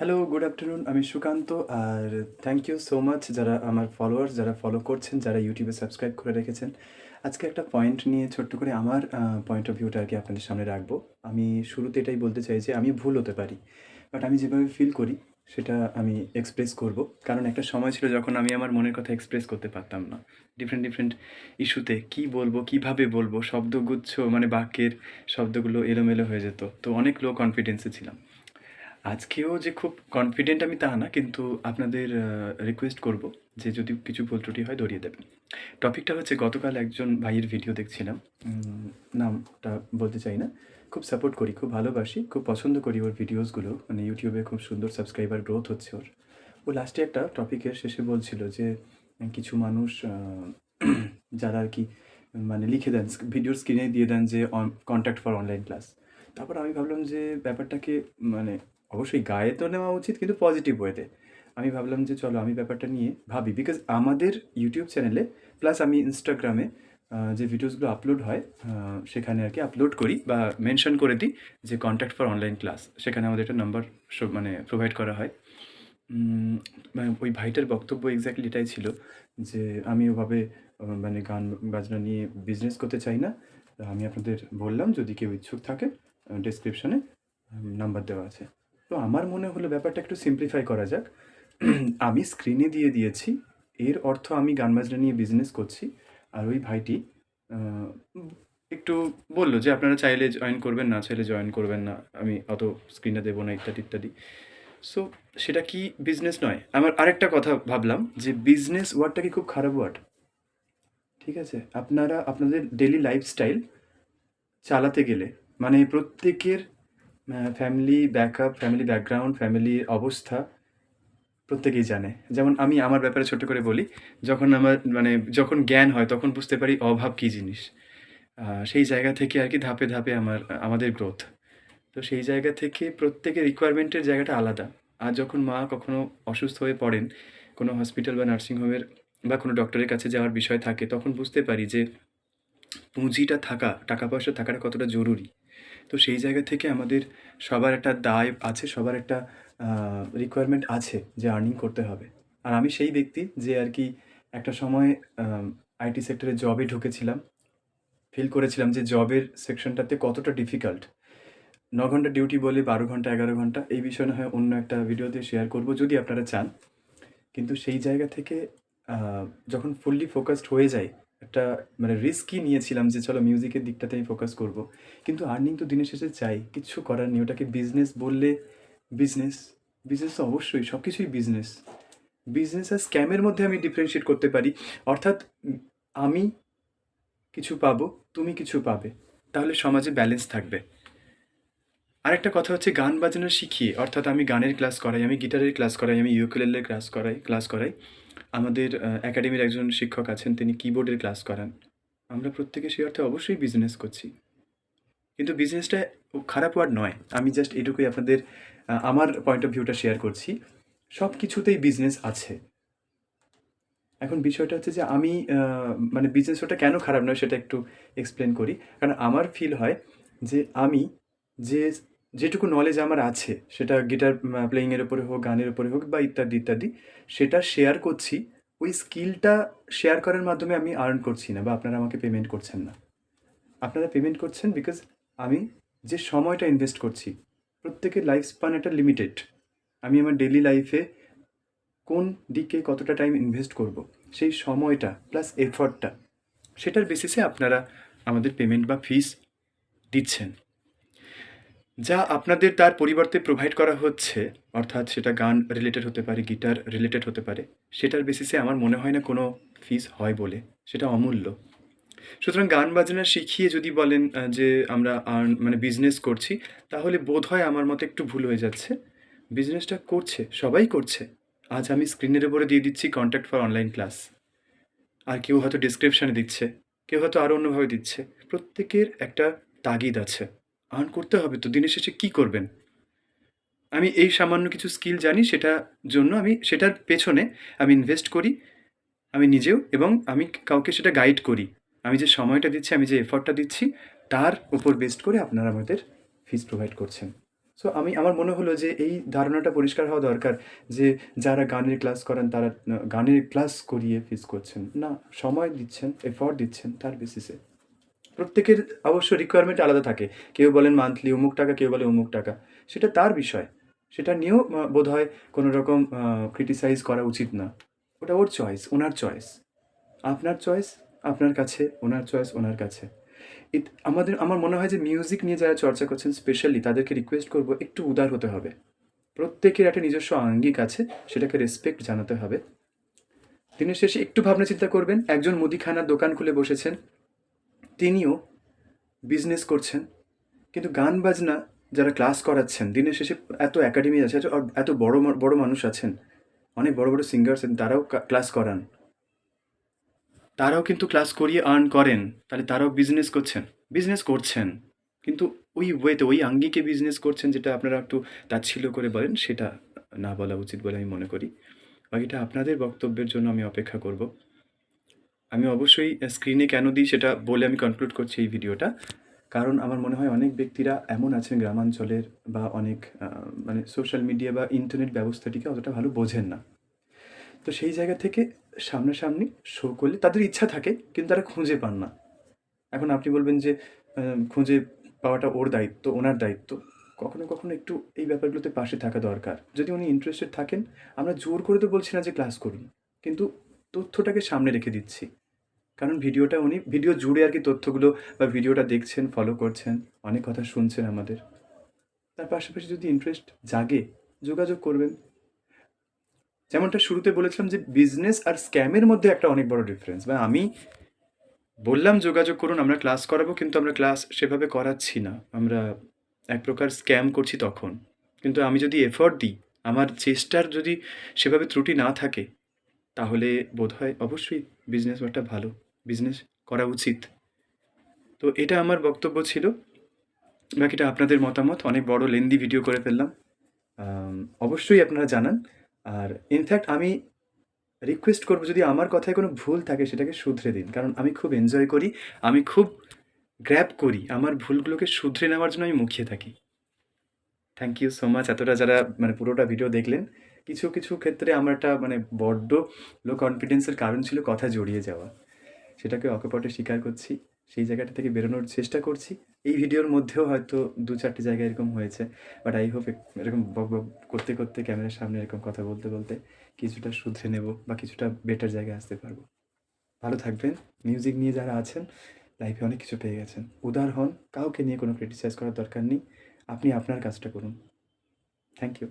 Hello good afternoon আমি সুকান্ত, আর thank you so much যারা আমার ফলোয়ার্স যারা ফলো করছেন, যারা ইউটিউবে সাবস্ক্রাইব করে রেখেছেন। আজকে একটা পয়েন্ট নিয়ে ছোট্ট করে আমার পয়েন্ট অফ ভিউটা আর কি আপনাদের সামনে রাখব। আমি শুরুতে এটাই বলতে চাই যে আমি ভুল হতে পারি বাট আমি যেভাবে ফিল করি, সেটা আমি এক্সপ্রেস করব। কারণ একটা সময় ছিল যখন আমি আমার মনের কথা এক্সপ্রেস করতে পারতাম না। ডিফারেন্ট ডিফারেন্ট ইস্যুতে কি বলব, কীভাবে বলব, শব্দগুচ্ছ মানে বাক্যের শব্দগুলো এলোমেলো হয়ে যেত। তো অনেক লো কনফিডেন্সে ছিলাম। আজকেও যে খুব কনফিডেন্ট আমি তা না, কিন্তু আপনাদের রিকোয়েস্ট করব যে যদি কিছু ভুল ত্রুটি হয় ধরিয়ে দেবেন। টপিকটা হচ্ছে গতকাল একজন ভাইয়ের ভিডিও দেখছিলাম। নামটা বলতে চাই না। খুব সাপোর্ট করি, খুব ভালোবাসি, খুব পছন্দ করি ওর ভিডিওসগুলো মানে ইউটিউবে খুব সুন্দর সাবস্ক্রাইবার গ্রোথ হচ্ছে ওর। ও লাস্টে একটা টপিকের শেষে বলছিল যে, কিছু মানুষ যারা আর কি মানে লিখে দেন ভিডিওর স্ক্রিনে দিয়ে দেন যে কন্ট্যাক্ট ফর অনলাইন ক্লাস তারপর আমি ভাবলাম যে ব্যাপারটাকে মানে অবশ্যই গায়ে তো নেওয়া উচিত, কিন্তু পজিটিভ ওয়েতে আমি ভাবলাম যে চলো আমি ব্যাপারটা নিয়ে ভাবি বিকজ আমাদের ইউটিউব চ্যানেলে প্লাস আমি ইনস্টাগ্রামে যে ভিডিওসগুলো আপলোড হয় সেখানে আর কি আপলোড করি বা মেনশন করে দিই যে কন্ট্যাক্ট ফর অনলাইন ক্লাস সেখানে আমাদের একটা নাম্বার মানে প্রোভাইড করা হয়। মানে ওই ভাইটার বক্তব্য এক্স্যাক্টলি এটাই ছিল যে আমি ওভাবে মানে গান বাজনা নিয়ে বিজনেস করতে চাই না। আমি আপনাদের বললাম, যদি কেউ ইচ্ছুক থাকে ডিসক্রিপশনে নাম্বার দেওয়া আছে। তো আমার মনে হলো ব্যাপারটা একটু সিম্পলিফাই করা যাক। আমি স্ক্রিনে দিয়ে দিয়েছি, এর অর্থ আমি গান বাজনা নিয়ে বিজনেস করছি, আর ওই ভাইটি একটু বলল যে আপনারা চাইলে জয়েন করবেন না, চাইলে জয়েন করবেন না, আমি অত স্ক্রিনে দেবো না, ইত্যাদি ইত্যাদি। সো সেটা কি বিজনেস নয়? আমার আরেকটা কথা ভাবলাম যে বিজনেস ওয়ার্ডটা কি খুব খারাপ ওয়ার্ড ঠিক আছে, আপনারা, আপনাদের ডেলি লাইফস্টাইল চালাতে গেলে মানে প্রত্যেকের ফ্যামিলি ব্যাকআপ ফ্যামিলি ব্যাকগ্রাউন্ড ফ্যামিলির অবস্থা প্রত্যেকেই জানে। যেমন আমি আমার ব্যাপারে ছোট করে বলি, যখন আমার মানে যখন জ্ঞান হয় তখন বুঝতে পারি অভাব কী জিনিস। সেই জায়গা থেকে আর কি ধাপে ধাপে আমার, আমাদের গ্রোথ তো সেই জায়গা থেকে প্রত্যেকের রিকোয়ারমেন্টের জায়গাটা আলাদা। আর যখন মা কখনো অসুস্থ হয়ে পড়েন, কোনো হসপিটাল বা নার্সিংহোমের বা কোনো ডক্টরের কাছে যাওয়ার বিষয় থাকে, তখন বুঝতে পারি যে পুঁজিটা থাকা, টাকা পয়সা থাকাটা কতটা জরুরি। তো সেই জায়গা থেকে আমাদের সবার একটা দায় আছে, সবার একটা রিকোয়ারমেন্ট আছে যে আর্নিং করতে হবে। আর আমি সেই ব্যক্তি যে আর কি একটা সময় আইটি সেক্টরে জবে ঢুকেছিলাম ফিল করেছিলাম যে জবের সেকশনটাতে কতটা ডিফিকাল্ট ন ঘণ্টা ডিউটি বলে বারো ঘণ্টা, এগারো ঘণ্টা, এই বিষয়ে হয় অন্য একটা ভিডিওতে শেয়ার করব যদি আপনারা চান। কিন্তু সেই জায়গা থেকে যখন ফুললি ফোকাসড হয়ে যায় একটা মানে রিস্কই নিয়েছিলাম যে চলো মিউজিকের দিকটাতে আমি ফোকাস করব। কিন্তু আর্নিং তো দিনের শেষে চাই কিচ্ছু করার নেই। ওটাকে বিজনেস বললে বিজনেস বিজনেস তো অবশ্যই সব কিছুই বিজনেস বিজনেস আর স্ক্যামের মধ্যে আমি ডিফারেন্সিয়েট করতে পারি। অর্থাৎ আমি কিছু পাবো, তুমি কিছু পাবে। তাহলে সমাজে ব্যালেন্স থাকবে। আরেকটা কথা হচ্ছে গান বাজানো শিখিয়ে, অর্থাৎ আমি গানের ক্লাস করাই, আমি গিটারের ক্লাস করাই, আমি ইউকুলেলের ক্লাস করাই ক্লাস করাই। আমাদের একাডেমির একজন শিক্ষক আছেন, তিনি কিবোর্ডের ক্লাস করান। আমরা প্রত্যেকে সেই অর্থে অবশ্যই বিজনেস করছি। কিন্তু বিজনেসটা খারাপ ওয়ার্ড নয়। আমি জাস্ট এটুকুই আপনাদের আমার পয়েন্ট অফ ভিউটা শেয়ার করছি। সব কিছুতেই বিজনেস আছে। এখন বিষয়টা হচ্ছে যে আমি মানে বিজনেস ওটা কেন খারাপ নয় সেটা একটু এক্সপ্লেন করি। কারণ আমার ফিল হয় যে আমি যে যেটুকু নলেজ আমার আছে, সেটা গিটার প্লেয়িংয়ের উপরে হোক, গানের উপরে হোক বা ইত্যাদি ইত্যাদি, সেটা শেয়ার করছি। ওই স্কিলটা শেয়ার করার মাধ্যমে আমি আর্ন করছি না বা আপনারা আমাকে পেমেন্ট করছেন না। আপনারা পেমেন্ট করছেন বিকজ আমি যে সময়টা ইনভেস্ট করছি, প্রত্যেকের লাইফ স্পান একটা লিমিটেড আমি আমার ডেলি লাইফে কোন দিকে কতটা টাইম ইনভেস্ট করব, সেই সময়টা প্লাস এফর্টটা সেটার বেসিসে আপনারা আমাদের পেমেন্ট বা ফিস দিচ্ছেন। যা আপনাদের তার পরিবর্তে প্রোভাইড করা হচ্ছে, অর্থাৎ সেটা গান রিলেটেড হতে পারে গিটার রিলেটেড হতে পারে, সেটার বেসিসে আমার মনে হয় না কোনো ফিস হয় বলে, সেটা অমূল্য। সুতরাং গান বাজনা শিখিয়ে যদি বলেন যে আমরা আর্ন মানে বিজনেস করছি, তাহলে বোধ হয় আমার মতে একটু ভুল হয়ে যাচ্ছে। বিজনেসটা করছে, সবাই করছে। আজ আমি স্ক্রিনের উপরে দিয়ে দিচ্ছি কন্ট্যাক্ট ফর অনলাইন ক্লাস আর কেউ হয়তো ডিসক্রিপশানে দিচ্ছে, কেউ হয়তো আরও অন্যভাবে দিচ্ছে। প্রত্যেকের একটা তাগিদ আছে। আর্ন করতে হবে তো দিনের শেষে কী করবেন আমি এই সামান্য কিছু স্কিল জানি সেটা জন্য আমি সেটার পেছনে আমি ইনভেস্ট করি আমি নিজেও এবং আমি কাউকে সেটা গাইড করি আমি যে সময়টা দিচ্ছি আমি যে এফর্টটা দিচ্ছি তার উপর বেস্ট করে আপনারা আমাদের ফিস প্রোভাইড করছেন সো আমি আমার মনে হলো যে এই ধারণাটা পরিষ্কার হওয়া দরকার যে যারা গানের ক্লাস করেন তারা গানের ক্লাস করিয়ে ফিস করছেন। না, সময় দিচ্ছেন, এফর্ট দিচ্ছেন তার বেসিসে। প্রত্যেকের অবশ্য রিকোয়ারমেন্ট আলাদা থাকে। কেউ বলেন মান্থলি অমুক টাকা, কেউ বলে অমুক টাকা। সেটা তার বিষয়। সেটা নিয়েও বোধ হয় কোনো রকম ক্রিটিসাইজ করা উচিত না। ওটা ওর চয়েস, ওনার চয়েস। আপনার চয়েস আপনার কাছে, ওনার চয়েস ওনার কাছে। আমাদের আমার মনে হয় যে মিউজিক নিয়ে যারা চর্চা করছেন স্পেশালি তাদেরকে রিকোয়েস্ট করব একটু উদার হতে হবে। প্রত্যেকের একটা নিজস্ব আঙ্গিক আছে, সেটাকে রেসপেক্ট জানাতে হবে। দিনের শেষে একটু ভাবনা চিন্তা করবেন, একজন মুদিখানার দোকান খুলে বসেছেন। তিনিও বিজনেস করছেন। কিন্তু গান বাজনা যারা ক্লাস করাচ্ছেন, দিনের শেষে এত একাডেমি আছে, এত বড় বড় মানুষ আছেন। অনেক বড়, বড় সিঙ্গার আছেন তারাও ক্লাস করান। তারাও কিন্তু ক্লাস করিয়ে আর্ন করেন। তাহলে তারাও বিজনেস করছেন। বিজনেস করছেন। কিন্তু ওই ওয়েতে ওই আঙ্গিকে বিজনেস করছেন যেটা আপনারা একটু তাচ্ছিল্য করে বলেন সেটা না বলা উচিত বলে আমি মনে করি। বাকিটা আপনাদের বক্তব্যের জন্য আমি অপেক্ষা করব। আমি অবশ্যই স্ক্রিনে কেন দিই সেটা বলে আমি কনক্লুড করছি এই ভিডিওটা। কারণ আমার মনে হয় অনেক ব্যক্তিরা এমন আছেন গ্রামাঞ্চলের বা অনেক মানে সোশ্যাল মিডিয়া বা ইন্টারনেট ব্যবস্থাটিকে অতটা ভালো বোঝেন না। তো সেই জায়গা থেকে সামনাসামনি শো করলে তাদের ইচ্ছা থাকে কিন্তু তারা খুঁজে পান না। এখন আপনি বলবেন যে খুঁজে পাওয়াটা ওর দায়িত্ব, ওনার দায়িত্ব। কখনো, কখনো একটু এই ব্যাপারগুলোতে পাশে থাকা দরকার। যদি উনি ইন্টারেস্টেড থাকেন, আমরা জোর করে তো বলছি না যে ক্লাস করুন। কিন্তু তথ্যটাকে সামনে রেখে দিচ্ছি। কারণ ভিডিওটা উনি ভিডিও জুড়ে আর কি তথ্যগুলো বা ভিডিওটা দেখছেন, ফলো করছেন, অনেক কথা শুনছেন আমাদের। তার পাশাপাশি যদি ইন্টারেস্ট জাগে, যোগাযোগ করবেন। যেমনটা শুরুতে বলেছিলাম যে বিজনেস আর স্ক্যামের মধ্যে একটা অনেক বড় ডিফারেন্স। বা আমি বললাম যোগাযোগ করুন, আমরা ক্লাস করাবো কিন্তু আমরা ক্লাস সেভাবে করাচ্ছি না। আমরা এক প্রকার স্ক্যাম করছি তখন। কিন্তু আমি যদি এফোর্ট দিই, আমার চেষ্টার যদি সেভাবে ত্রুটি না থাকে, তাহলে বোধহয় অবশ্যই বিজনেস হওয়াটা ভালো। বিজনেস করা উচিত। তো এটা আমার বক্তব্য ছিল। বাকিটা আপনাদের মতামত। অনেক বড় লেন্দি ভিডিও করে ফেললাম। অবশ্যই আপনারা জানান। আর ইনফ্যাক্ট আমি রিকোয়েস্ট করব যদি আমার কথায় কোনো ভুল থাকে, সেটাকে শুধরে দিন। কারণ আমি খুব এনজয় করি। আমি খুব গ্র্যাব করি। আমার ভুলগুলোকে শুধরে নেওয়ার জন্য আমি মুখিয়ে থাকি। থ্যাংক ইউ সো মাচ এতটা যারা মানে পুরোটা ভিডিও দেখলেন। কিছু, কিছু ক্ষেত্রে আমার একটা মানে বড্ড লো কনফিডেন্সের কারণ ছিল কথা জড়িয়ে যাওয়া। সেটাকে অকপটে স্বীকার করছি। সেই জায়গাটা থেকে বেরোনোর চেষ্টা করছি। এই ভিডিওর মধ্যেও হয়তো ২-৪ টি জায়গায় এরকম হয়েছে। বাট আই হোপ এরকম বক, বক করতে, করতে ক্যামেরার সামনে এরকম কথা বলতে, বলতে কিছুটা শুধরে নেব বা কিছুটা বেটার জায়গায় আসতে পারব ভালো থাকবেন। মিউজিক নিয়ে যারা আছেন, লাইফে অনেক কিছু পেয়ে গেছেন। উদার হন। কাউকে নিয়ে কোনো ক্রিটিসাইজ করার দরকার নেই। আপনি আপনার কাজটা করুন। Thank you.